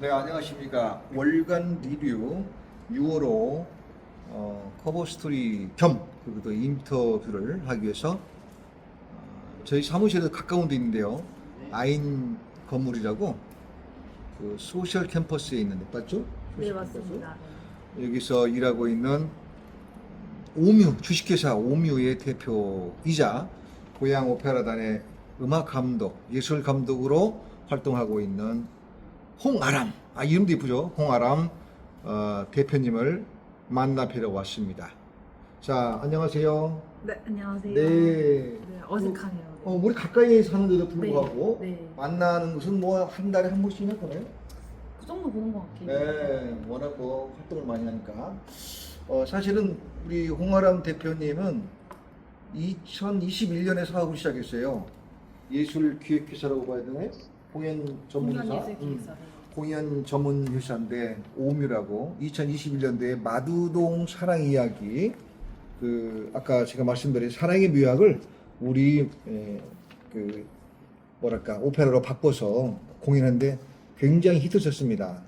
네, 안녕하십니까. 월간 리뷰 6월호 어, 커버 스토리 겸 그리고 또 인터뷰를 하기 위해서 어, 저희 사무실에 가까운 데 있는데요. 아인 건물이라고 그 소셜 캠퍼스에 있는데 맞죠? 네 소셜 맞습니다. 여기서 일하고 있는 오뮤 주식회사 오뮤의 대표이자 고향 오페라단의 음악 감독, 예술 감독으로 활동하고 있는 홍아람, 아 이름도 이쁘죠? 홍아람 어, 대표님을 만나 뵈러 왔습니다. 자, 안녕하세요. 네 안녕하세요. 네. 네, 어색하네요. 어, 우리 가까이 사는데도 불구하고 네, 네. 만나는 것은 뭐 한 달에 한 번씩이나 그래요? 그 정도 보는 것 같긴 네, 워낙 뭐 활동을 많이 하니까. 어, 사실은 우리 홍아람 대표님은 2021년에 사업을 시작했어요. 예술 기획회사라고 봐야 되나요? 공연 전문회사. 공연 음. 공연 전문 회사인데 오뮤라고 2021년도에 마두동 사랑 이야기 그 아까 제가 말씀드린 사랑의 묘약을 우리 에, 그 뭐랄까 오페라로 바꿔서 공연했는데 굉장히 히트쳤습니다.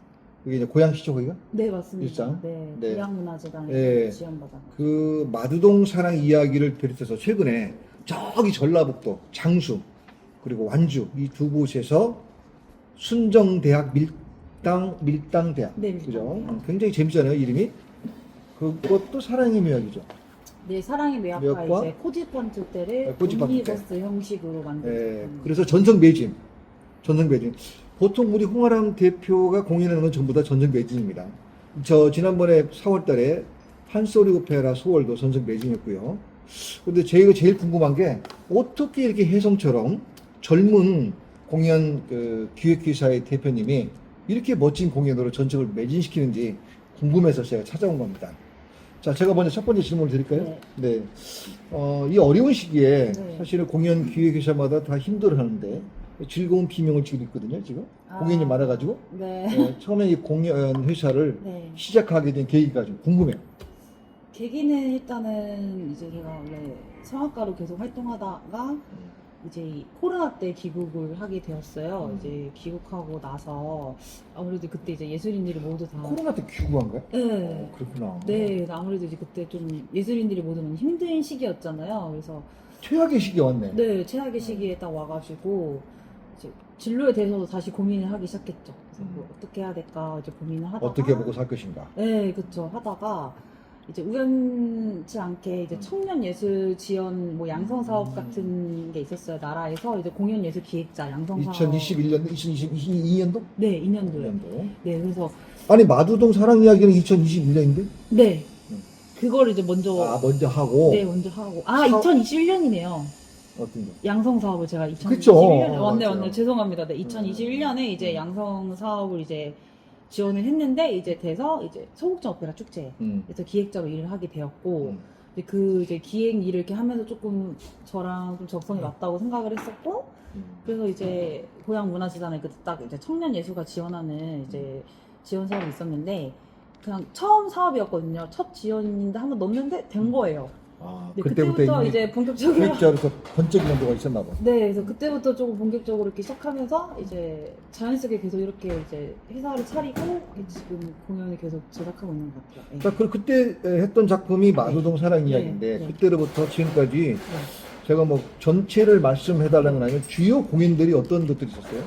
그게 이제 고향시죠 거기가? 네 맞습니다. 일상? 네, 네. 고향문화재단에 네. 지원받아. 그 마두동 사랑 이야기를 비롯해서 최근에 저기 전라북도 장수 그리고 완주 이 두 곳에서 순정대학 밀당 밀당대학 네, 밀당. 그죠? 음, 굉장히 재밌잖아요 이름이 그것도 사랑의 묘약이죠. 네 사랑의 매화과 매화과? 이제 코지펀트 때를 네, 코지펀트 옴니버스 형식으로 예, 만든. 그래서 전성 매진 전성 매진 보통 우리 홍아람 대표가 공연하는 건 전부 다 전성 매진입니다. 저 지난번에 4월달에 판소리 오페라 소월도 전성 매진이었고요. 근데 저희가 제일 궁금한 게 어떻게 이렇게 혜성처럼 젊은 공연 그 기획회사의 대표님이 이렇게 멋진 공연으로 전적을 매진시키는지 궁금해서 제가 찾아온 겁니다. 자, 제가 먼저 첫 번째 질문을 드릴까요? 네. 네. 어, 이 어려운 시기에 네. 사실은 공연 기획회사마다 다 힘들어 하는데 즐거운 비명을 지고 있거든요, 지금. 아. 공연이 많아가지고. 네. 어, 처음에 이 공연 회사를 네. 시작하게 된 계기가 좀 궁금해요. 계기는 일단은 이제 제가 원래 성악가로 계속 활동하다가 이제 이 코로나 때 귀국을 하게 되었어요. 음. 이제 귀국하고 나서 아무래도 그때 이제 예술인들이 모두 다 코로나 때 귀국한 거야? 네. 어, 그렇구나. 네, 아무래도 이제 그때 좀 예술인들이 모두 너무 힘든 시기였잖아요. 그래서 최악의 시기 왔네. 네, 최악의 시기에 딱 와가지고 이제 진로에 대해서도 다시 고민을 하기 시작했죠. 그래서 뭐 어떻게 해야 될까 이제 고민을 하다가 어떻게 보고 살 것인가. 네, 그쵸. 하다가 이제 우연치 않게 이제 음. 청년 예술 지원 뭐 양성 사업 같은 게 있었어요. 나라에서 이제 공연 예술 기획자 양성 사업. 2021년도, 2022년도? 네, 2년도에. 2년도. 네, 그래서 아니, 마두동 사랑 이야기는 2021년인데? 네. 음. 그걸 이제 먼저 아, 먼저 하고. 네, 먼저 하고. 아, 사업- 2021년이네요. 어떤 거? 양성 사업을 제가 2021년 그쵸. 맞네 맞아요. 맞네 죄송합니다. 네, 2021년에 이제 음. 양성 사업을 이제 지원을 했는데 이제 돼서 이제 소극장 오페라 축제 음. 기획자로 일을 하게 되었고 음. 이제 그 이제 기획 일을 이렇게 하면서 조금 저랑 좀 적성이 음. 맞다고 생각을 했었고 음. 그래서 이제 고향 문화재단에 그때 딱 이제 청년 예술가 지원하는 이제 지원 사업이 있었는데 그냥 처음 사업이었거든요. 첫 지원인데 한번 넣었는데 된 거예요. 아, 네, 그때부터, 그때부터 이제 본격적으로 기획자로서 번쩍이는 연도가 있었나 봐. 네, 그래서 그때부터 조금 본격적으로 이렇게 시작하면서 이제 자연스럽게 계속 이렇게 이제 회사를 차리고 지금 공연을 계속 제작하고 있는 것 같아요. 네. 자, 그, 그때 했던 작품이 마두동 사랑 네, 이야기인데, 네. 그때로부터 지금까지 네. 제가 뭐 전체를 말씀해달라는 건 아니면 주요 공연들이 어떤 것들이 있었어요?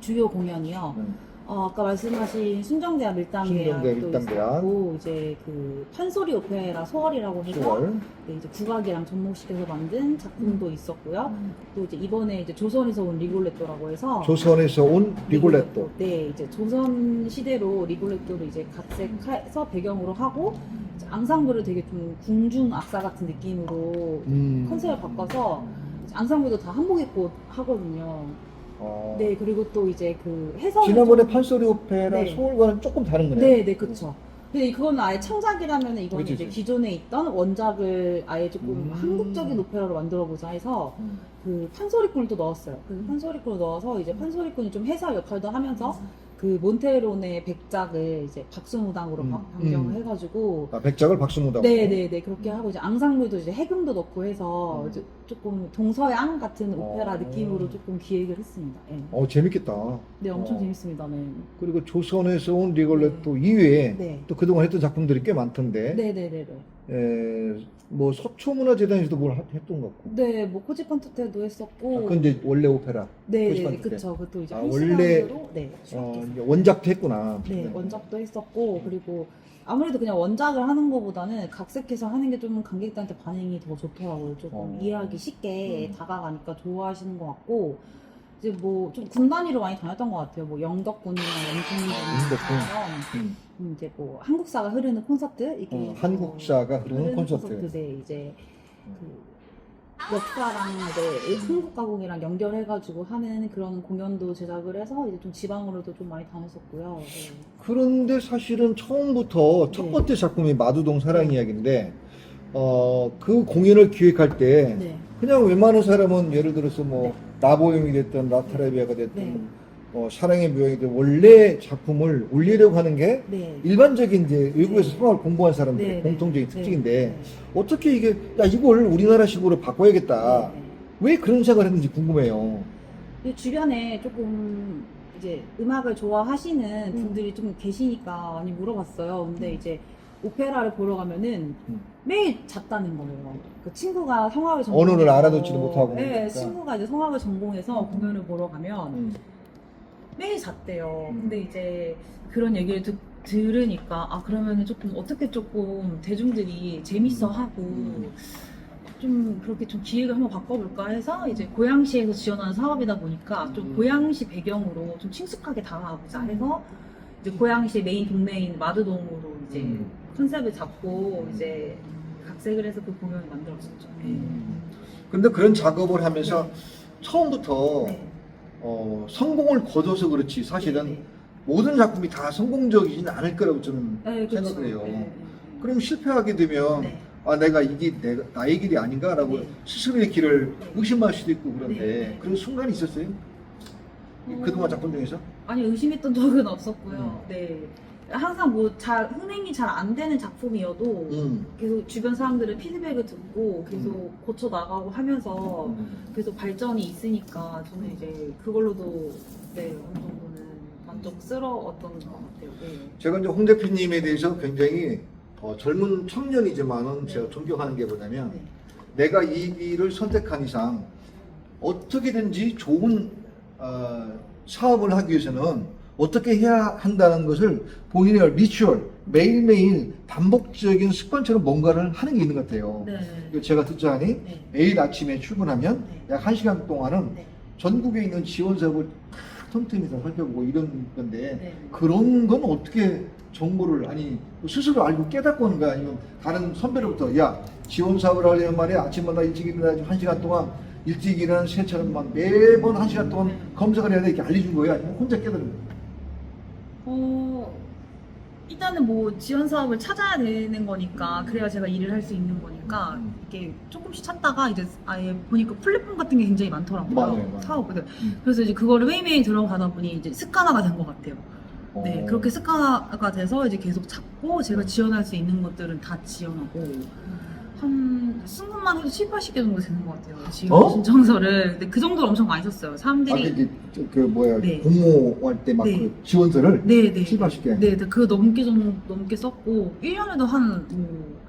주요 공연이요. 음. 어, 아까 말씀하신 순정대학 밀당대학도 순정대학 밀당대학. 있었고 이제 그 판소리 오페라 소월이라고 해서 10월. 네, 이제 국악이랑 접목시켜서 만든 작품도 있었고요. 음. 또 이제 이번에 이제 조선에서 온 리골레토라고 해서 조선에서 온 리골레토. 네, 이제 조선 시대로 리골레토를 이제 각색해서 배경으로 하고 이제 앙상블을 되게 좀 궁중 악사 같은 느낌으로 음. 컨셉을 바꿔서 이제 앙상블도 다 한복 입고 하거든요. 어. 네, 그리고 또 이제 그 해설 지난번에 판소리 오페라 네. 소울과는 조금 다른 거네요. 네, 네, 그쵸. 근데 그건 아예 창작이라면 이거는 그치, 이제 그치. 기존에 있던 원작을 아예 조금 음. 한국적인 오페라로 만들어보자 해서 음. 그 판소리꾼을 또 넣었어요. 그 판소리꾼을 넣어서 이제 판소리꾼이 좀 해설 역할도 하면서 그 몬테론의 백작을 이제 박수무당으로 음. 바- 변경을 음. 해가지고 아, 백작을 박수무당. 네네네 그렇게 하고 이제 앙상블도 이제 해금도 넣고 해서 음. 이제 조금 동서양 같은 오페라 어. 느낌으로 조금 기획을 했습니다. 예. 어, 재밌겠다. 네, 엄청 어. 재밌습니다. 네. 그리고 조선에서 온 리골레토 이외에 네. 또 그동안 했던 작품들이 꽤 많던데, 네, 네, 네, 네. 에, 뭐 서초문화재단에서도 뭘 하- 했던 것 같고. 네, 뭐 코지판트 때도 했었고. 아, 그건 이제 원래 오페라. 네, 네, 네, 코지판트 때. 그쵸. 그것도 이제 아, 한 원래- 시간으로 네, 어, 시작해서. 이제 원작도 했구나. 네, 원작도 했었고 그리고 아무래도 그냥 원작을 하는 것보다는 각색해서 하는 게 좀 관객들한테 반응이 더 좋더라고요. 조금 어. 이해하기 쉽게 음. 다가가니까 좋아하시는 것 같고 이제 뭐 좀 군 단위로 많이 다녔던 것 같아요. 뭐 영덕군이나 영풍군 음. 음, 이제 뭐 한국사가 흐르는 콘서트 이게 어, 뭐 한국사가 흐르는 콘서트. 네, 이제 그 역사랑 이제 한국 가곡이랑 연결해가지고 하는 그런 공연도 제작을 해서 이제 좀 지방으로도 좀 많이 다녔었고요. 네. 그런데 사실은 처음부터 첫 네. 번째 작품이 마두동 사랑 이야기인데, 어, 그 공연을 기획할 때, 네. 그냥 웬만한 사람은 예를 들어서 뭐, 네. 나보영이 됐든 라타라비아가 됐든, 네. 어, 사랑의 묘양이 됐든, 원래 작품을 올리려고 하는 게 네. 일반적인 이제 외국에서 네. 성악을 공부한 사람들의 네, 네. 공통적인 네. 특징인데, 네. 어떻게 이게, 야, 이걸 우리나라식으로 바꿔야겠다. 네. 왜 그런 생각을 했는지 궁금해요. 이 주변에 조금 이제 음악을 좋아하시는 음. 분들이 좀 계시니까 많이 물어봤어요. 근데 이제 오페라를 보러 가면은 음. 매일 잤다는 거예요. 그 친구가 성악을 전공해서 언어를 알아듣지도 못하고 네, 그러니까. 친구가 이제 성악을 전공해서 음. 공연을 보러 가면 음. 매일 잤대요. 음. 근데 이제 그런 얘기를 듣, 들으니까 아 그러면은 조금 어떻게 조금 대중들이 재밌어하고 음. 좀 그렇게 좀 기획을 한번 바꿔볼까 해서 이제 고양시에서 지원하는 사업이다 보니까 좀 음. 고양시 배경으로 좀 친숙하게 다가가보자 해서 이제 고양시 메인 동네인 마두동으로 이제 음. 컨셉을 잡고 이제 각색을 해서 그 공연을 만들었었죠. 근데 그런 작업을 하면서 네. 처음부터 네. 어, 성공을 거둬서 그렇지 사실은 네, 모든 작품이 다 성공적이진 않을 거라고 저는 네. 네, 그쵸. 생각을 해요. 네, 네, 네. 그럼 실패하게 되면 네. 아 내가 이게 내가 나의 길이 아닌가라고 네. 스스로의 길을 의심할 수도 있고 그런데 네, 네. 그런 순간이 있었어요? 어, 그동안 작품 중에서? 아니 의심했던 적은 없었고요. 음. 네. 항상 뭐 잘 흥행이 잘 안 되는 작품이어도 음. 계속 주변 사람들의 피드백을 듣고 계속 고쳐 나가고 하면서 음. 계속 발전이 있으니까 저는 이제 그걸로도 네 어느 정도는 만족스러웠던 것 같아요. 네. 제가 이제 홍 대표님에 대해서 굉장히 어, 젊은 청년이지만은 네. 제가 존경하는 게 뭐냐면 네. 내가 이 길을 선택한 이상 어떻게든지 좋은 어, 사업을 하기 위해서는 어떻게 해야 한다는 것을 본인의 리추얼 매일매일 반복적인 습관처럼 뭔가를 하는 게 있는 것 같아요. 네. 제가 듣자하니 네. 매일 아침에 출근하면 네. 약 1시간 동안은 네. 전국에 있는 지원 사업을 틈틈이 다 살펴보고 이런 건데 네. 그런 건 어떻게 정보를 아니 스스로 알고 깨닫고 하는 거야 아니면 다른 선배로부터 야 지원 사업을 하려면 말이야 아침마다 일찍 일어나지 한 시간 동안 일찍 일어나는 새처럼 막 매번 한 시간 동안 검색을 해야 돼 이렇게 알려준 거야 아니면 혼자 깨달은 거야 어, 일단은 뭐 지원 사업을 찾아야 되는 거니까 그래야 제가 일을 할 수 있는 거니까 음. 이게 조금씩 찾다가 이제 아예 보니까 플랫폼 같은 게 굉장히 많더라고요. 맞아요, 맞아요. 사업들. 음. 그래서 이제 그거를 매일매일 들어가다 보니 이제 습관화가 된 것 같아요. 네, 어. 그렇게 습관화가 돼서 이제 계속 찾고 제가 지원할 수 있는 것들은 다 지원하고 한 승문만 해도 7, 80개 정도 되는 것 같아요. 지원 어? 신청서를. 근데 그 정도로 엄청 많이 썼어요. 아, 사람들이. 그, 그, 그 뭐야 네. 공모할 때 막 네. 그 지원서를 네, 네. 7, 80개 네, 네, 그 넘게 좀 넘게 썼고 1년에도 한 뭐,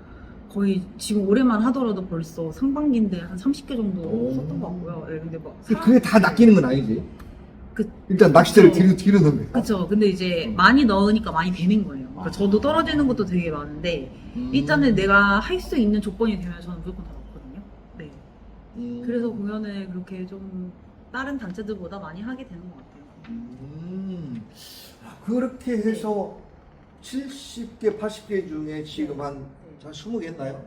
거의 지금 올해만 하더라도 벌써 상반기인데 한 30개 정도 오. 썼던 것 같고요. 네, 근데 막 그- 그게 다 낚이는 건 아니지 그- 일단 낚싯대를 그쵸. 뒤로 뒤로 넣는 거야 그쵸. 근데 이제 음. 많이 넣으니까 많이 되는 거예요. 그러니까 아. 저도 떨어지는 것도 되게 많은데 음. 일단은 내가 할 수 있는 조건이 되면 저는 무조건 다 넣거든요. 네. 음. 그래서 공연을 그렇게 좀 다른 단체들보다 많이 하게 되는 것 같아요. 음, 그렇게 해서 70개, 80개 중에 지금 한, 한 20개 했나요?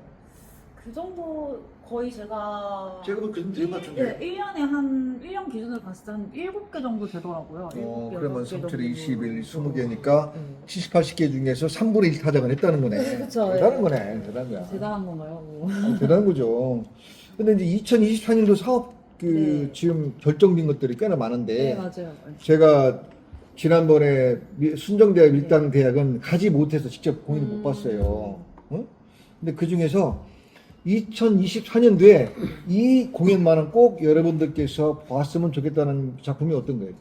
그 정도 거의 제가 제가 볼그 정도. 네, 1년에 한 1년 기준으로 봤을 때한 7개 정도 되더라고요. 어, 7개, 그러면 8개 정도. 3초에 20일, 20개니까 네. 70, 80개 중에서 3분의 1 타작을 했다는 거네. 네, 그쵸, 대단한 예. 거네. 대단한 거야. 대단한 건가요? 뭐. 어, 대단한 거죠. 근데 이제 2024년도 사업 그 네. 지금 결정된 것들이 꽤나 많은데 네, 맞아요. 제가 지난번에 미- 순정대학 밀당 대학은 가지 못해서 직접 공연을 음. 못 봤어요. 어? 근데 그 중에서 2024년도에 이 공연만은 꼭 여러분들께서 봤으면 좋겠다는 작품이 어떤 거예요?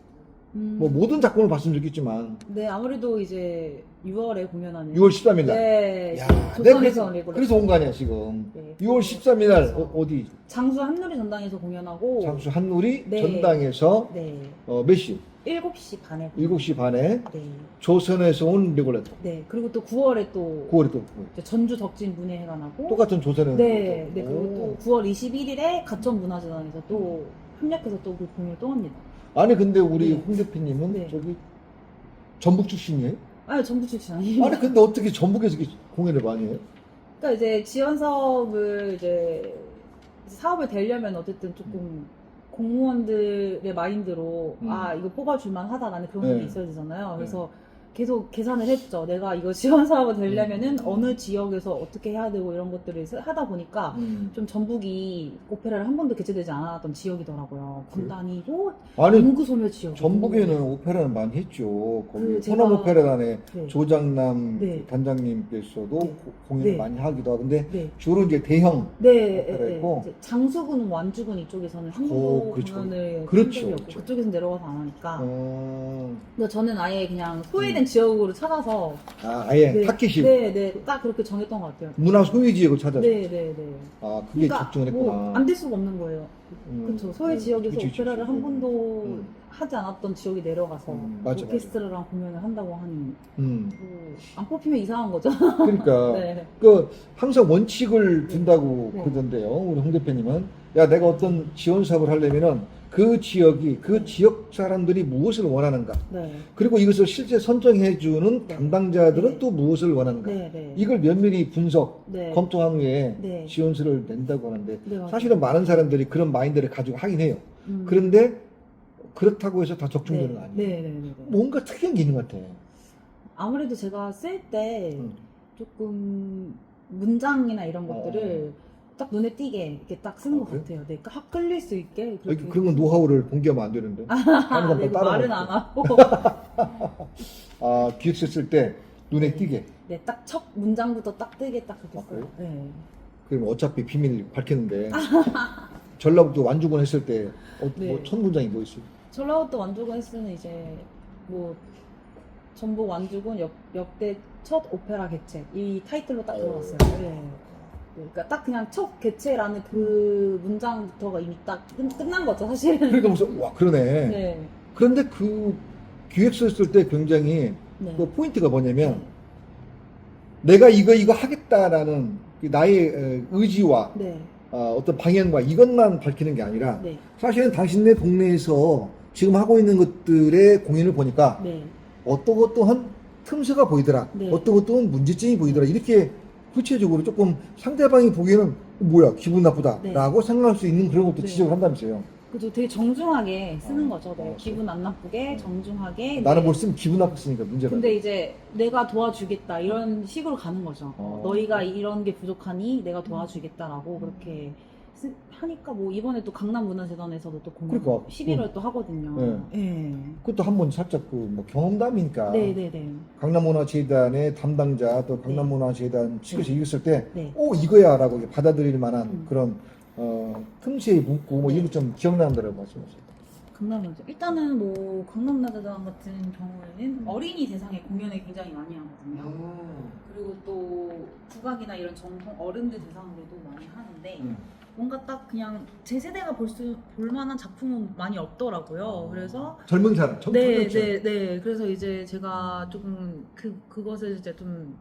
음, 뭐 모든 작품을 봤으면 좋겠지만 네, 아무래도 이제 6월에 공연하는 6월 13일 날. 네, 야, 조선에서 내가 그래서, 레고레 그래서 온 거 아니야 지금. 네. 6월 13일 날 어, 디 장수 한누리 전당에서 공연하고 장수 한누리 네. 전당에서 네, 어, 몇 시? 7시 반에 7시 반에 네, 조선에서 온 레골레토. 네, 그리고 또 9월에 또 9월에 또 이제 전주 덕진 문예회가 나고 똑같은 조선에 네, 또. 네, 그리고 또 9월 21일에 가천 문화재단에서 또 협력해서 또 그 공연을 또 합니다. 아니 근데 우리 네. 홍 대표님은 네. 저기 전북 출신이에요? 아니, 전부 출신 아닙니다. 아니 근데 어떻게 전북에서 이렇게 공연을 많이 해요? 그러니까 이제 지원 사업을 이제 사업을 되려면 어쨌든 조금 공무원들의 마인드로 음. 아 이거 뽑아줄만 하다 라는 그런 네. 게 있어야 되잖아요. 그래서 계속 계산을 했죠. 내가 이거 지원 사업을 되려면은 음. 어느 지역에서 어떻게 해야 되고 이런 것들을 하다 보니까 음. 좀 전북이 오페라를 한 번도 개최되지 않았던 지역이더라고요. 군단이고 아니 인구 소멸 지역. 전북에는 오페라를 많이 했죠. 거기 그 제가- 호남 오페라단의 네. 조장남 네. 단장님께서도 네. 고- 공연을 네. 많이 하기도 하고 근데 네. 주로 이제 대형 네, 오페라 네, 있고. 이제 장수군, 완주군 이쪽에서는 한국어 오, 그렇죠. 공연을 그렇죠, 그렇죠. 그쪽에서 내려가서 안 하니까 어, 근데 저는 아예 그냥 소외된 지역으로 찾아서 아, 아예 네, 타켓이 네, 네, 딱 그렇게 정했던 것 같아요. 문화 소유 지역을 찾아서 네, 네, 네. 아 그게 그러니까 적중을 했구나. 뭐안 될 수가 없는 거예요. 음, 그렇죠. 소외 네, 지역에서 그치, 그치, 오페라를 그치. 한 번도 음. 하지 않았던 지역이 내려가서 음, 맞아, 오케스트라랑 공연을 한다고 하니 음, 뭐, 안 뽑히면 이상한 거죠. 그러니까 네. 그 항상 원칙을 둔다고 네. 그러던데요. 우리 홍 대표님은 야 내가 어떤 지원 사업을 하려면은 그 지역이 그 지역 사람들이 무엇을 원하는가 네. 그리고 이것을 실제 선정해주는 네. 담당자들은 네. 또 무엇을 원하는가 네, 네. 이걸 면밀히 분석 네. 검토한 후에 네. 지원서를 낸다고 하는데. 사실은 많은 사람들이 그런 마인드를 가지고 하긴 해요. 음. 그런데 그렇다고 해서 다 적중되는 네. 거 아니에요. 뭔가 특이한 게 있는 것 같아. 아무래도 제가 쓸때 음. 조금 문장이나 이런 어. 것들을 딱 눈에 띄게 이렇게 딱 아, 것 그래? 같아요. 네, 확 끌릴 수 있게. 아니, 그렇게. 그런 건 노하우를 공개하면 안 되는데. 아, 사람 네, 다그 말은. 안 하고. 아, 기획서 쓸 때 눈에 띄게. 네, 딱 첫 문장부터 딱 뜨게 딱 그렇게 아, 써요. 네. 그러면 어차피 비밀 밝혔는데. 전라북도 완주군 했을 때, 어, 네. 뭐, 첫 문장이 뭐 있어요? 전라북도 완주군 횟수는 이제 뭐 전북 완주군 역, 역대 첫 오페라 개최 이 타이틀로 딱 들어갔어요. 네. 네, 그러니까 딱 그냥 첫 개최라는 그 문장부터가 이미 딱 끝, 끝난 거죠, 사실은. 그러니까 무슨, 와, 그러네. 네. 그런데 그 기획서 쓸 때 굉장히 네. 그 포인트가 뭐냐면, 내가 이거, 이거 하겠다라는 그 나의 어, 의지와 네. 어, 어떤 방향과 이것만 밝히는 게 아니라, 네. 사실은 당신네 동네에서 지금 하고 있는 것들의 공연을 보니까 네. 어떤 어떠한 틈새가 보이더라. 네. 어떤 어떠한 문제점이 보이더라. 이렇게 구체적으로 조금 상대방이 보기에는 뭐야 기분 나쁘다라고 생각할 수 있는 그런 것도 네. 지적을 한다면서요. 그죠. 되게 정중하게 쓰는 거죠. 네. 어, 기분 안 나쁘게 정중하게. 나는 네. 뭘 쓰면 기분 나빴으니까 문제가. 근데 이제 내가 도와주겠다 이런 식으로 가는 거죠. 어. 너희가 이런 게 부족하니 내가 도와주겠다라고 그렇게 쓰- 하니까 뭐 이번에 또 강남문화재단에서도 또 공연 그러니까. 11월 또 하거든요. 네. 그것도 한번 살짝 그 뭐 경험담이니까. 네, 네, 네. 강남문화재단의 담당자 또 강남문화재단 측에서 네. 읽었을 때, 네. 오 이거야라고 이렇게 받아들일 만한 음. 그런 어, 틈새의 문구 뭐 이런 게좀 기억난다라고 말씀하셨어요. 강남문화재 일단은 뭐 강남문화재단 같은 경우에는 음. 어린이 대상의 공연을 굉장히 많이 하거든요. 그리고 또 국악이나 이런 전통 어른들 대상으로도 많이 하는데 음. 뭔가 딱 그냥 제 세대가 볼 수 볼 만한 작품은 많이 없더라고요. 그래서 젊은 사람, 청- 네, 청년층. 네, 네. 그래서 이제 제가 조금 그 그것을 이제 좀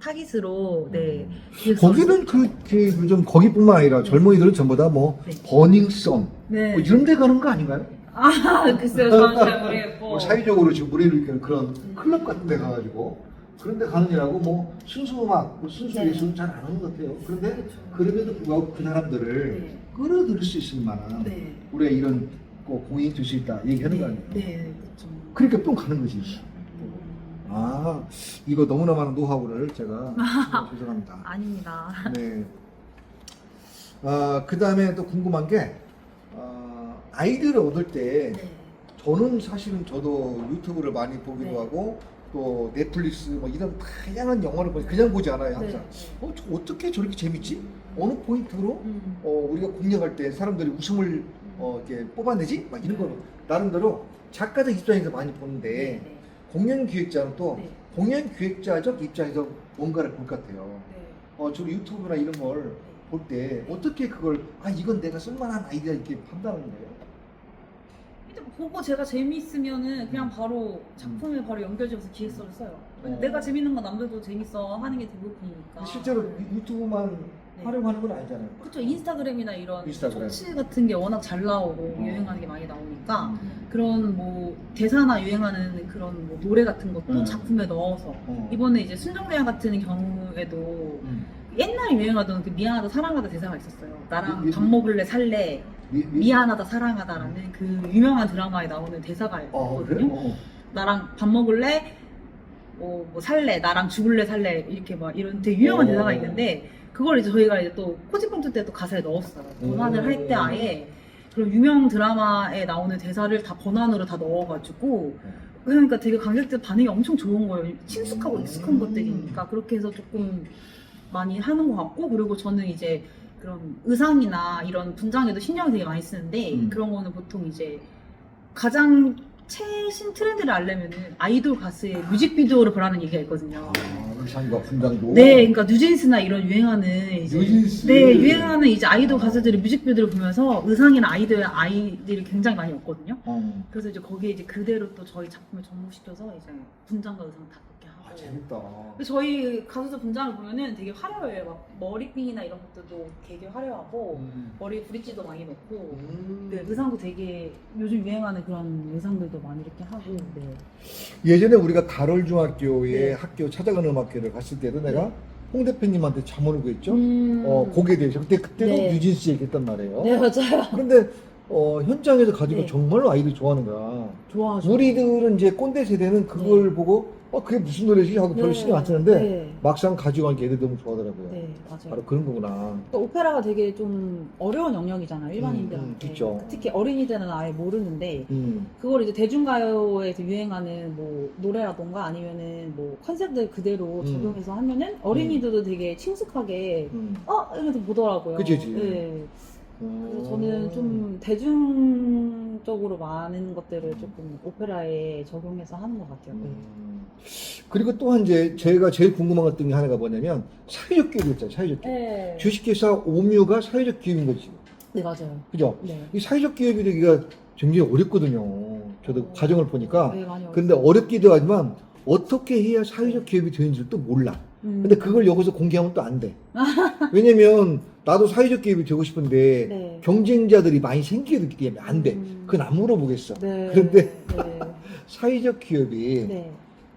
타깃으로 네. 기획서- 거기는 그렇게 요즘 거기뿐만 아니라 젊은이들은 전부 다 뭐 네. 버닝썬 네. 뭐 이런 데 가는 거 아닌가요? 아 글쎄요, 저는 잘 모르겠고. 뭐 사회적으로 지금 우리를 이끄는 그런 음. 클럽 같은 데 가가지고 그런 데 가느냐고 뭐 순수 음악, 뭐 순수 네. 예술 잘안 하는 것 같아요. 그런데 그렇죠. 그럼에도 불구하고 그 사람들을 네. 끌어들일 수 있을 만한 네. 우리가 이런 꼭 공연이 될수 있다 얘기하는 거 아니에요? 네, 그렇죠. 그러니까 뿅 가는 거지. 아 이거 너무나 많은 노하우를 제가 죄송합니다. 아닙니다. 네. 아, 그 다음에 또 궁금한 게, 어, 아이디어를 얻을 때, 네. 저는 사실은 저도 유튜브를 많이 보기도 네. 하고, 또 넷플릭스 뭐 이런 다양한 영화를 보지 그냥 보지 않아요 항상. 네. 어, 저 어떻게 저렇게 재밌지? 어느 포인트로 음. 어, 우리가 공략할 때 사람들이 웃음을 어, 이렇게 뽑아내지? 막 이런 거 나름대로 작가적 입장에서 많이 보는데 네, 네. 공연 기획자는 또 네. 공연 기획자적 입장에서 뭔가를 볼 것 같아요. 네. 어, 주로 유튜브나 이런 걸 볼 때 어떻게 그걸 아 이건 내가 쓸만한 아이디어 이렇게 판단하는 거예요? 일단 보고 제가 재미있으면은 그냥 바로 작품에 바로 연결지어서 기획서를 써요. 어. 내가 재밌는 건 남들도 재밌어 하는 게 대부분이니까. 실제로 유튜브만 네. 활용하는 건 아니잖아요. 그쵸 인스타그램이나 이런 인스타그램. 쇼츠 같은 게 워낙 잘 나오고 어. 유행하는 게 많이 나오니까 음. 그런 뭐 대사나 유행하는 그런 뭐 노래 같은 것도 음. 작품에 넣어서 어. 이번에 이제 순정대야 같은 경우에도 음. 옛날에 유행하던 그 미안하다 사랑하다 대사가 있었어요. 나랑 미- 밥 먹을래 살래 미, 미, 미 안하다 사랑하다라는 그 유명한 드라마에 나오는 대사가 어, 그래? 있거든요. 어. 나랑 밥 먹을래 뭐, 뭐 살래 나랑 죽을래 살래 이렇게 막 이런 되게 유명한 어. 대사가 있는데 그걸 이제 저희가 이제 또 코지펀트 때 또 가사에 넣었어요. 번안을 할때 음. 아예 그런 유명 드라마에 나오는 대사를 다 번안으로 다 넣어가지고 그러니까 되게 관객들 반응이 엄청 좋은 거예요. 친숙하고 음. 익숙한 것들이니까 그렇게 해서 조금 많이 하는 것 같고 그리고 저는 이제 그런 의상이나 이런 분장에도 신경을 되게 많이 쓰는데 음. 그런 거는 보통 이제 가장 최신 트렌드를 알려면은 아이돌 가수의 뮤직비디오를 보라는 얘기가 있거든요. 아, 의상과 분장도. 네, 그러니까 뉴진스나 이런 유행하는 이제 뉴진스. 네 유행하는 이제 아이돌 가수들의 뮤직비디오를 보면서 의상이나 아이돌 아이들이 굉장히 많이 없거든요. 어. 그래서 이제 거기에 이제 그대로 또 저희 작품을 접목시켜서 이제 분장과 의상 다 재밌다. 근데 저희 가수들 분장을 보면은 되게 화려해요. 막 머리핀이나 이런 것들도 되게 화려하고 음. 머리에 브릿지도 많이 넣고. 음. 네, 의상도 되게 요즘 유행하는 그런 의상들도 많이 이렇게 하고. 네. 예전에 우리가 가롤 중학교에 네. 학교 찾아가는 음악회를 갔을 때도 내가 네. 홍 대표님한테 자문을 구했죠. 음. 어, 곡에 대해서. 그때, 그때도 네. 뉴진스 얘기했단 말이에요. 네 맞아요. 그런데 어, 현장에서 가지고 네. 정말로 아이들이 좋아하는 거야. 좋아하죠. 우리들은 이제 꼰대 세대는 그걸 네. 보고 어, 그게 무슨 노래지 하고 별로 신경 안 쓰는데 네. 막상 가지고 가니까 애들 너무 좋아하더라고요. 네 맞아요. 바로 그런 거구나. 또 오페라가 되게 좀 어려운 영역이잖아요 일반인들한테 음, 그쵸. 특히 어린이들은 아예 모르는데 음. 그걸 이제 대중가요에서 유행하는 뭐 노래라던가 아니면은 뭐 컨셉들 그대로 음. 적용해서 하면은 어린이들도 되게 친숙하게 음. 어 이러면서 보더라고요. 그치, 그치. 네. 음. 그래서 저는 좀 대중적으로 많은 것들을 조금 오페라에 적용해서 하는 것 같아요. 네. 음. 그리고 또한 제, 제가 제일 궁금한 것 중에 하나가 뭐냐면 사회적 기업 있잖아요. 사회적 기업. 네. 주식회사 오뮤가 사회적 기업인 거지. 네 맞아요. 그죠? 네. 이 사회적 기업이 되기가 굉장히 어렵거든요. 저도 어. 과정을 보니까. 네 많이 근데. 어렵기도 하지만 어떻게 해야 사회적 기업이 되는지를 또 몰라. 음. 근데 그걸 여기서 공개하면 또 안 돼. 왜냐면 나도 사회적 기업이 되고 싶은데 네. 경쟁자들이 많이 생기기 때문에 안 돼. 음. 그건 안 물어보겠어. 네. 그런데 네. 사회적 기업이 네.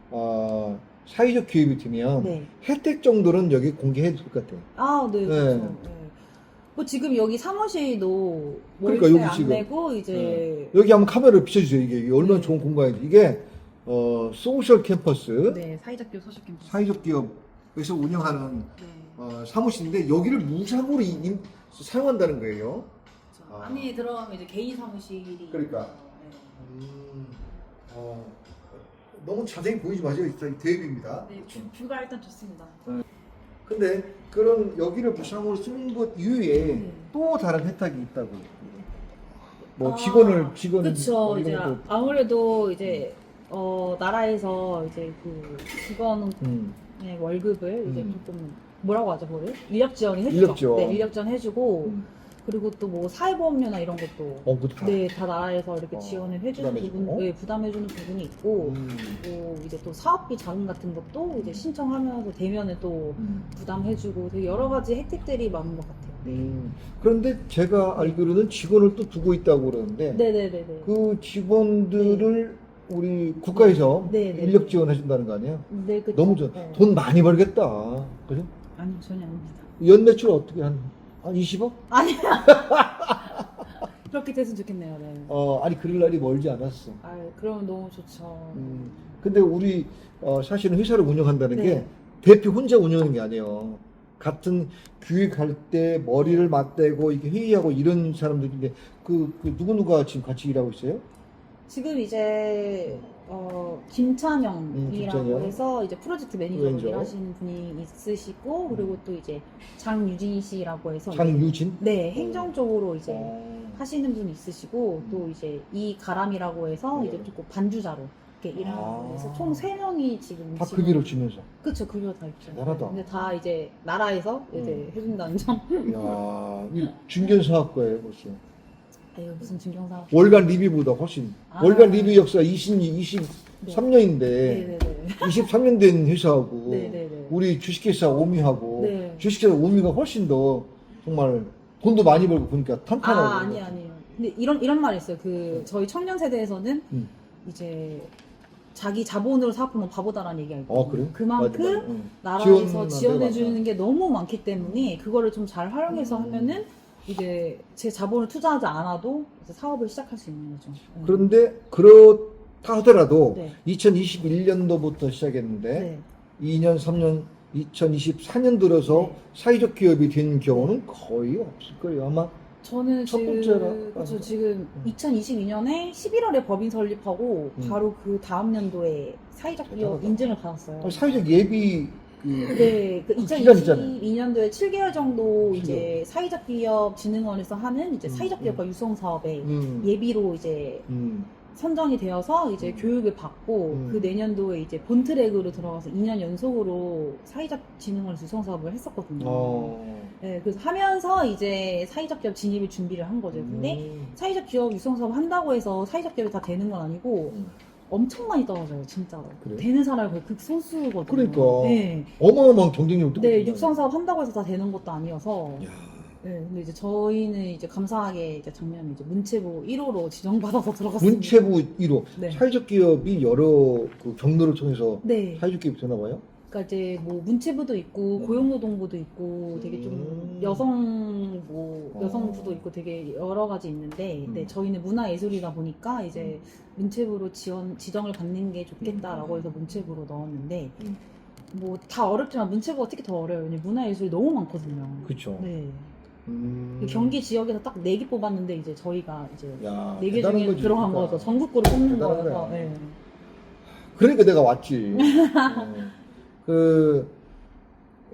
어, 사회적 기업이 되면 네. 혜택 정도는 여기 공개해 줄것 같아요. 아, 네, 네. 그렇죠. 네. 뭐 지금 여기 사무실도 그러니까 월세 여기 안 지금. 내고 이제 여기 한번 카메라를 비춰주세요. 이게, 이게 얼마나 네. 좋은 공간인지. 이게 어, 소셜 캠퍼스 네 사회적 교육 소식 캠퍼스. 사회적 기업에서 운영하는 네. 어, 사무실인데 여기를 무상으로 이- 임- 사용한다는 거예요. 그렇죠. 아. 안에 들어가면 이제 개인 사무실이. 그러니까. 있어요. 음, 어, 너무 자세히 보이지 마세요. 일단 대입입니다. 네. 네, 뷰, 뷰가 일단 좋습니다. 근데 그런 여기를 무상으로 쓰는 것 이외에 네. 또 다른 혜택이 있다고. 뭐 아, 직원을 직원 그렇죠. 뭐 이제 것도 아무래도 이제 어 나라에서 이제 그 직원의 음, 월급을 이제 음. 조금 뭐라고 하죠, 그거를? 인력 지원이 해주죠. 인력 지원. 네, 인력 지원 해주고 음. 그리고 또 뭐 사회보험료나 이런 것도 어, 그것도 다. 네, 다 나라에서 이렇게 어, 지원을 해주는 부담해주고. 부분, 네, 부담해주는 부분이 있고, 음, 또 이제 또 사업비 자금 같은 것도 이제 신청하면서 되면은 또 음. 부담해주고 되게 여러 가지 혜택들이 많은 것 같아요. 음. 그런데 제가 알기로는 직원을 또 두고 있다고 그러는데 네네네네. 그 직원들을 우리 국가에서 네, 네. 인력 지원해 준다는 거 아니에요? 네, 그쵸. 너무 좋. 네. 돈 많이 벌겠다. 그죠? 아니 전혀 아닙니다. 연 매출 어떻게 한, 한 20억? 아니야. 그렇게 됐으면 좋겠네요. 네. 어, 아니 그럴 날이 멀지 않았어. 아, 그러면 너무 좋죠. 음, 근데 우리 어, 사실은 회사를 운영한다는 네. 게 대표 혼자 운영하는 게 아니에요. 같은 기획할 때 머리를 맞대고 이렇게 회의하고 이런 사람들인데 그, 그 누구 누가 지금 같이 일하고 있어요? 지금 이제 어, 김찬영이라고 김찬영. 해서 이제 프로젝트 매니저로 매니저. 일하시는 분이 있으시고 그리고 또 이제 장유진 씨라고 해서 장유진? 네 행정 쪽으로 이제 어. 하시는 분이 있으시고 또 이제 이가람이라고 해서 네. 이제 조금 반주자로 이렇게 일하는 아. 그래서 총 세 명이 지금 다 지금- 급여를 주면서. 그쵸 급여 다 있죠. 대단하다. 근데 다 이제 나라에서 이제 음. 해준다는 점. 야, 이 중견사학과에 벌써. 아유 무슨 증경사. 월간 리뷰보다 훨씬. 아. 월간 리뷰 역사 20, 23년인데, 네네네. 23년 된 회사하고, 네네네. 우리 주식회사 오미하고, 네. 주식회사 오미가 훨씬 더 정말 돈도 많이 벌고 보니까 탄탄하고. 아 아니 아니에요. 근데 이런 이런 말이 있어요. 그 저희 청년 세대에서는 음. 이제 자기 자본으로 사업하면 바보다라는 얘기가 있고 어, 그래? 그만큼 맞아, 맞아. 응. 나라에서 지원해 주는 게 너무 많기 때문에 그거를 좀 잘 활용해서 음. 하면은 이제 제 자본을 투자하지 않아도 이제 사업을 시작할 수 있는 거죠. 음. 그런데 그렇다 하더라도 네. 2021년도부터 시작했는데 네. 2년, 3년, 2024년 들어서 네. 사회적 기업이 된 경우는 거의 없을 거예요. 아마 저는 첫 지금 번째라. 그렇죠. 지금 음. 2022년에 11월에 법인 설립하고 음. 바로 그 다음 년도에 사회적 기업 대단하다. 인증을 받았어요. 사회적 예비 그 네, 그그 기간 있잖아요. 2022년도에 7개월 정도. 이제 사회적 기업 진흥원에서 하는 이제 음, 사회적 기업과 유성 사업에 음, 예비로 이제 음, 선정이 되어서 이제 음. 교육을 받고 음. 그 내년도에 이제 본 트랙으로 들어가서 2년 연속으로 사회적 진흥원 유성 사업을 했었거든요. 어, 네, 그래서 하면서 이제 사회적 기업 진입을 준비를 한 거죠. 근데 음, 사회적 기업 유성 사업 한다고 해서 사회적 기업이 다 되는 건 아니고 음. 엄청 많이 떨어져요, 진짜로. 그래요? 되는 사람이 거의 극소수거든요. 그러니까. 네. 어마어마한 경쟁력도 네, 육성 사업 한다고 해서 다 되는 것도 아니어서. 야, 네, 근데 이제 저희는 이제 감사하게 이제 작년에 이제 문체부 1호로 지정받아서 들어갔습니다. 문체부 1호 네. 사회적 기업이 여러 그 경로를 통해서 네. 사회적 기업이 되나 봐요. 그러니까 이제 뭐 문체부도 있고 음. 고용노동부도 있고 되게 좀 음. 여성 뭐 어. 여성부도 있고 되게 여러 가지 있는데 음. 네, 저희는 문화예술이다 보니까 이제 문체부로 지원 지정을 받는 게 좋겠다라고 음. 해서 문체부로 넣었는데 음. 뭐 다 어렵지만 문체부가 특히 더 어려워요. 왜냐면 문화예술이 너무 많거든요. 그렇죠. 네. 음. 그 경기 지역에서 딱 네 개 뽑았는데 이제 저희가 이제 야, 네 개 대단한 중에 거지, 들어간 그러니까. 거죠. 전국구로 뽑는 대단한 거여서. 거야. 네. 그러니까 내가 왔지. 어. 그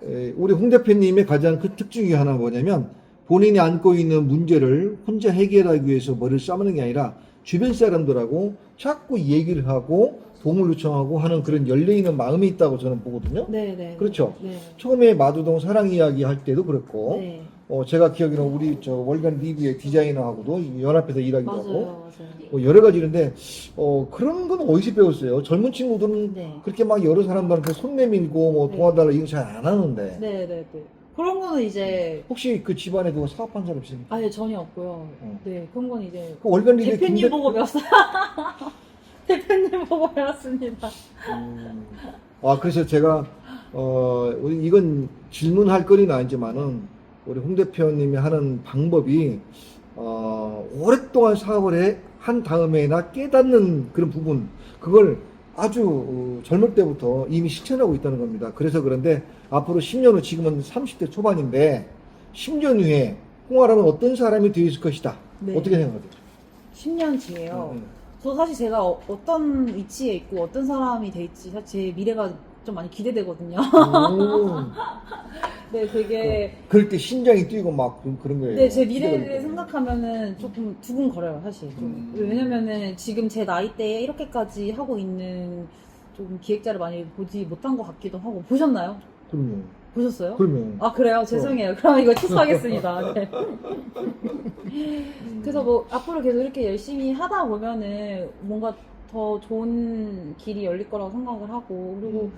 에, 우리 홍 대표님의 가장 큰 특징이 하나 뭐냐면 본인이 안고 있는 문제를 혼자 해결하기 위해서 머리를 싸우는 게 아니라 주변 사람들하고 자꾸 얘기를 하고 도움을 요청하고 하는 그런 열려 있는 마음이 있다고 저는 보거든요. 네, 네. 그렇죠. 네. 처음에 마두동 사랑 이야기 할 때도 그랬고, 네. 어, 제가 기억에는 우리 저 월간 리뷰의 디자이너하고도 연합해서 일하기도 맞아요, 하고, 맞아요. 뭐 여러 가지 있는데, 어, 그런 건 어디서 배웠어요? 젊은 친구들은 네. 그렇게 막 여러 사람들한테 손 내밀고 뭐 네. 도와달라 이거 잘 안 하는데, 네, 네, 네. 그런 거는 이제 혹시 그 집안에 그거 사업한 사람 있습니까? 아예 전혀 없고요. 어. 네, 그런 건 이제 그 월간 리뷰 대표님 보고 배웠어요. 대표님 보고 배웠습니다. 음. 아, 그래서 제가, 어, 이건 질문할 거리는 아니지만은, 우리 홍 대표님이 하는 방법이, 어, 오랫동안 사업을 해, 한 다음에나 깨닫는 그런 부분, 그걸 아주 어, 젊을 때부터 이미 실천하고 있다는 겁니다. 그래서 그런데 앞으로 10년 후, 지금은 30대 초반인데, 10년 후에 홍아람은 어떤 사람이 되어 있을 것이다. 네. 어떻게 생각하세요? 10년 뒤에요. 음, 저 사실 제가 어, 떤 위치에 있고 어떤 사람이 될지 사실 제 미래가 좀 많이 기대되거든요. 음. 네, 되게 그럴 때 심장이 뛰고 막 그런, 그런 거예요. 네, 제 미래를. 생각하면은 조금 두근거려요, 사실. 좀. 음. 왜냐면은 지금 제 나이대에 이렇게까지 하고 있는 좀 기획자를 많이 보지 못한 것 같기도 하고. 보셨나요? 그럼요. 보셨어요? 그러면. 아, 그래요? 죄송해요. 그럼 이거 취소하겠습니다. 네. 음. 그래서 뭐 앞으로 계속 이렇게 열심히 하다 보면은 뭔가 더 좋은 길이 열릴 거라고 생각을 하고 그리고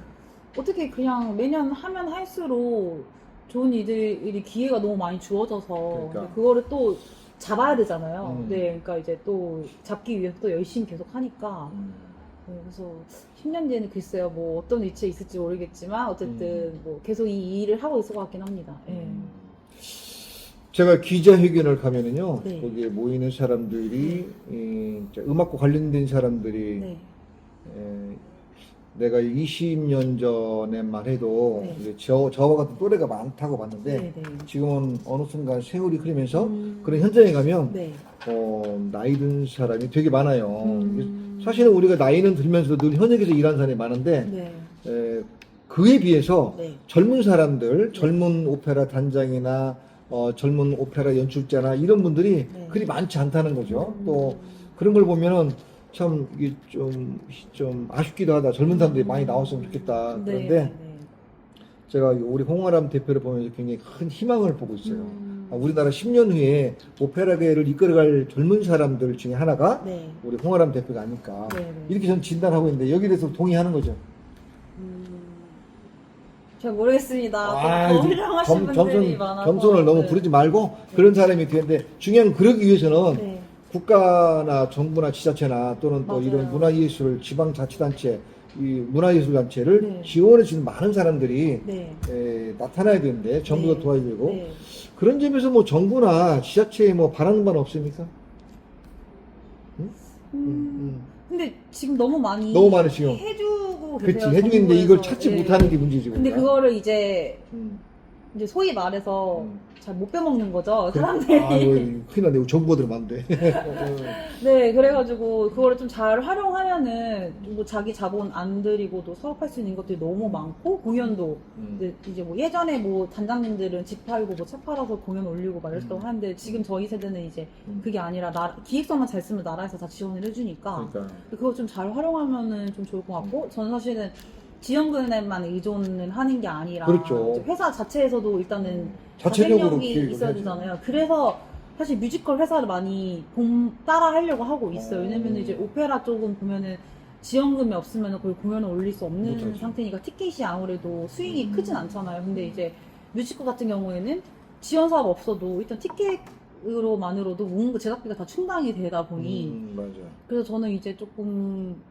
어떻게 그냥 매년 하면 할수록 좋은 일들이 기회가 너무 많이 주어져서 그러니까. 근데 그거를 또 잡아야 되잖아요. 음. 네, 그러니까 이제 또 잡기 위해서 또 열심히 계속 하니까 음. 네, 그래서 10년 뒤에는 글쎄요 뭐 어떤 위치에 있을지 모르겠지만 어쨌든 음. 뭐 계속 이 일을 하고 있을 것 같긴 합니다. 네. 제가 기자회견을 가면은요, 네. 거기에 모이는 사람들이, 이, 자, 음악과 관련된 사람들이, 네. 에, 내가 20년 전에만 해도, 네. 이제 저, 저와 같은 또래가 많다고 봤는데, 네, 네. 지금은 어느 순간 세월이 흐르면서 음. 그런 현장에 가면, 네. 어, 나이 든 사람이 되게 많아요. 음. 사실은 우리가 나이는 들면서도 늘 현역에서 일하는 사람이 많은데 네. 에, 그에 비해서 네. 젊은 사람들, 젊은 오페라 단장이나 어, 젊은 오페라 연출자나 이런 분들이 네. 그리 많지 않다는 거죠. 음. 또 그런 걸 보면은 참 이게 좀, 좀 아쉽기도 하다. 젊은 사람들이 많이 나왔으면 좋겠다. 네. 그런데 네. 제가 우리 홍아람 대표를 보면서 굉장히 큰 희망을 보고 있어요. 음. 아, 우리나라 10년 후에 오페라계를 이끌어갈 젊은 사람들 중에 하나가 네. 우리 홍아람 대표가 아닐까. 네, 네. 이렇게 저는 진단하고 있는데 여기에 대해서 동의하는 거죠. 음, 잘 모르겠습니다. 아, 더 훌륭하신 겸- 분들이 겸손, 많아서. 겸손을 너무 네. 부르지 말고 그런 사람이 되는데 중요한 건 그러기 위해서는 네. 국가나 정부나 지자체나 또는 또 맞아요. 이런 문화예술 지방자치단체 이 문화예술단체를 네. 지원해 주는 많은 사람들이 네. 에, 나타나야 되는데 정부가 네. 도와야 되고 네. 그런 점에서 뭐 정부나 지자체에 뭐 바라는 바는 없습니까? 음, 음, 근데 지금 너무 많이 너무 지금. 해주고 그렇지 계세요. 정부에서. 이걸 찾지 네. 못하는 게 문제지. 근데. 그거를 이제 음. 이제 소위 말해서 음. 잘 못 빼먹는 거죠 그- 사람들이. 아, 이거 큰일 났네. 이거 정부가 들으면 안 돼. 네, 그래가지고 그거를 좀 잘 활용하면은 뭐 자기 자본 안 들이고도 사업할 수 있는 것들이 너무 많고 공연도 음. 이제, 이제 뭐 예전에 뭐 단장님들은 집 팔고 뭐차 팔아서 공연 올리고 막 이랬다고 음. 하는데 지금 저희 세대는 이제 음. 그게 아니라 나, 기획서만 잘 쓰면 나라에서 다 지원을 해주니까 그러니까. 그거 좀 잘 활용하면은 좀 좋을 것 같고 저는 사실은 지원금에만 의존을 하는 게 아니라 그렇죠. 회사 자체에서도 일단은 자체적으로 자생력이 기획을 있어야 해야지. 되잖아요. 그래서 사실 뮤지컬 회사를 많이 봄 따라 하려고 하고 있어요. 어. 왜냐면 이제 오페라 쪽은 보면은 지원금이 없으면 거의 공연을 올릴 수 없는 못하죠. 상태니까 티켓이 아무래도 수익이 음. 크진 않잖아요. 근데 이제 뮤지컬 같은 경우에는 지원 사업 없어도 일단 티켓으로만으로도 뭔가 제작비가 다 충당이 되다 보니 음, 맞아. 그래서 저는 이제 조금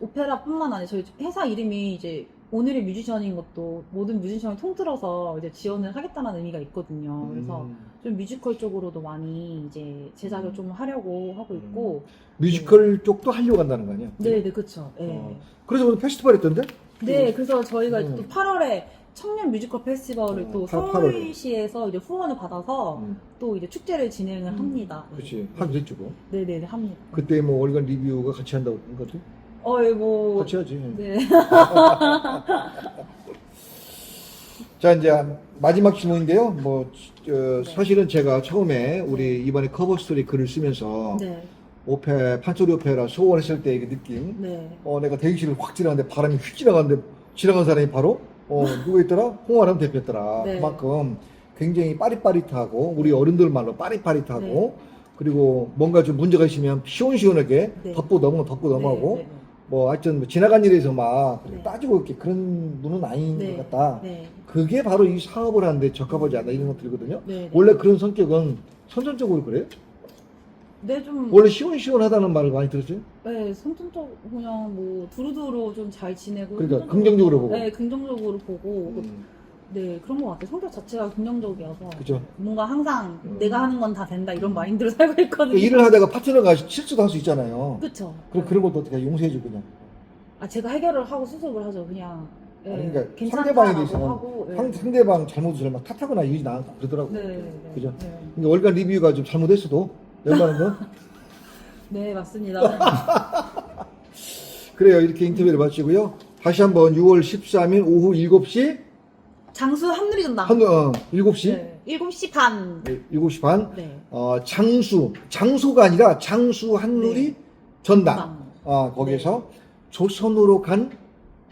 오페라뿐만 아니라 저희 회사 이름이 이제 오늘의 뮤지션인 것도 모든 뮤지션을 통틀어서 이제 지원을 하겠다는 의미가 있거든요. 그래서 음. 좀 뮤지컬 쪽으로도 많이 이제 제작을 좀 하려고 하고 있고. 뮤지컬 쪽도 하려고 한다는 거 아니야? 네, 네, 그쵸. 네. 어. 그래서 오늘 페스티벌 했던데? 네, 그래서 저희가 음. 또 8월에 청년 뮤지컬 페스티벌을 어, 또 팔- 팔월에. 서울시에서 이제 후원을 받아서 음, 또 이제 축제를 진행을 합니다. 네. 그렇지. 하기로 했죠. 그거. 네, 네, 네, 합니다. 그때 뭐 월간 리뷰가 같이 한다고 그런 거지? 어, 뭐. 같이 하지. 네. 자, 이제 마지막 질문인데요. 뭐, 저, 사실은 제가 처음에 우리 이번에 커버 스토리 글을 쓰면서 네. 오페, 판소리 오페라 소원했을 때의 그 느낌. 네. 어, 내가 대기실을 확 지나갔는데 바람이 휙 지나갔는데 지나간 사람이 바로, 어, 누구 있더라? 홍아람 대표였더라. 네. 그만큼 굉장히 빠릿빠릿하고, 우리 어른들 말로 빠릿빠릿하고, 네. 그리고 뭔가 좀 문제가 있으면 시원시원하게 네. 덮고 넘어, 덮고 넘어가고, 네, 네, 뭐 하여튼 뭐 지나간 일에서 막 네. 따지고 이렇게 그런 분은 아닌 네. 것 같다. 네. 그게 바로 이 사업을 하는데 적합하지 않나 이런 것들거든요 네. 네. 원래 그런 성격은 선천적으로 그래요? 네, 좀. 원래 시원시원하다는 말을 많이 들었어요? 네, 선천적 그냥 뭐 두루두루 좀 잘 지내고. 그러니까 긍정적으로 보고. 네, 긍정적으로 보고. 음, 네, 그런 것 같아요. 성격 자체가 긍정적이어서. 그죠? 뭔가 항상 음. 내가 하는 건 다 된다 이런 마인드로 살고 있거든요. 그 일을 하다가 파트너가 실수도 할 수 있잖아요. 그쵸. 그럼 그런 것도 어떻게 용서해주고 그냥. 아, 제가 해결을 하고 수습을 하죠. 그냥. 네, 아니, 그러니까 괜찮다라고 상대방에 대해서는 하고. 네. 상, 상대방 잘못을 막 탓하거나 이러지 않고 그러더라고요. 네, 네, 네. 그죠? 네. 그러니까 월간 리뷰가 좀 잘못했어도 웬만한 건 네, 맞습니다. 그래요. 이렇게 인터뷰를 마치고요. 다시 한번 6월 13일 오후 7시 장수 한누리 전당. 한, 어, 7시? 네. 7시 반. 네, 7시 반. 네. 어, 장수, 장소가 아니라 장수 한누리 네. 전당. 전당. 아, 거기에서 조선으로 간,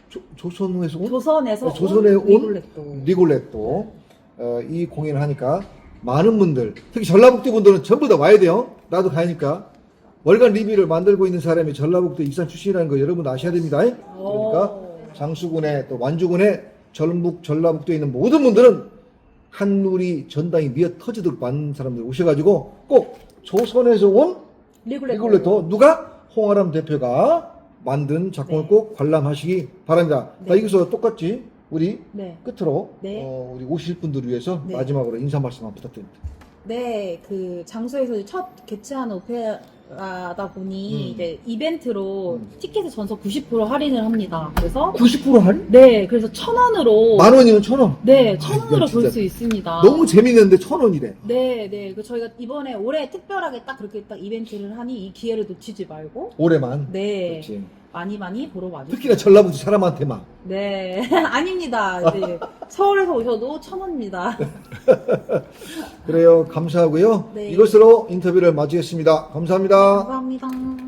조, 조선에서 온 조선에서 네, 조선에 온 리굴렛도. 리골렛도 어, 이 공연을 하니까 많은 분들, 특히 전라북도 분들은 전부 다 와야 돼요. 나도 가니까. 월간 리뷰를 만들고 있는 사람이 전라북도 익산 출신이라는 거 여러분 아셔야 됩니다. 그러니까 오. 장수군에 또 완주군에 전북 전라북도에 있는 모든 분들은 한누리 전당이 미어 터지도록 많은 사람들 오셔가지고 꼭 조선에서 온 리굴렛도. 리골레토 누가 홍아람 대표가 만든 작품을 네. 꼭 관람하시기 바랍니다. 네. 자 여기서 똑같이 우리 네. 끝으로 네. 어, 우리 오실 분들을 위해서 네. 마지막으로 인사 말씀 한번 부탁드립니다. 네, 그 장소에서 첫 개최하는 오페라, 하다 보니 음. 이제 이벤트로 음. 티켓의 전서 90% 할인을 합니다. 그래서 90% 할인? 네, 그래서 천 원으로 만 원이면 천 원. 네, 아, 천 이건 원으로 진짜 볼수 있습니다. 너무 재밌는데 천 원이래. 네, 네. 그 저희가 이번에 올해 특별하게 딱 그렇게 딱 이벤트를 하니 이 기회를 놓치지 말고 올해만. 네, 그렇지. 많이 많이 보러 와주세요. 특히나 전라북도 사람한테만. 네, 아닙니다. 네. 서울에서 오셔도 천 원입니다. 그래요. 감사하고요. 네. 이것으로 인터뷰를 마치겠습니다. 감사합니다. 감사합니다.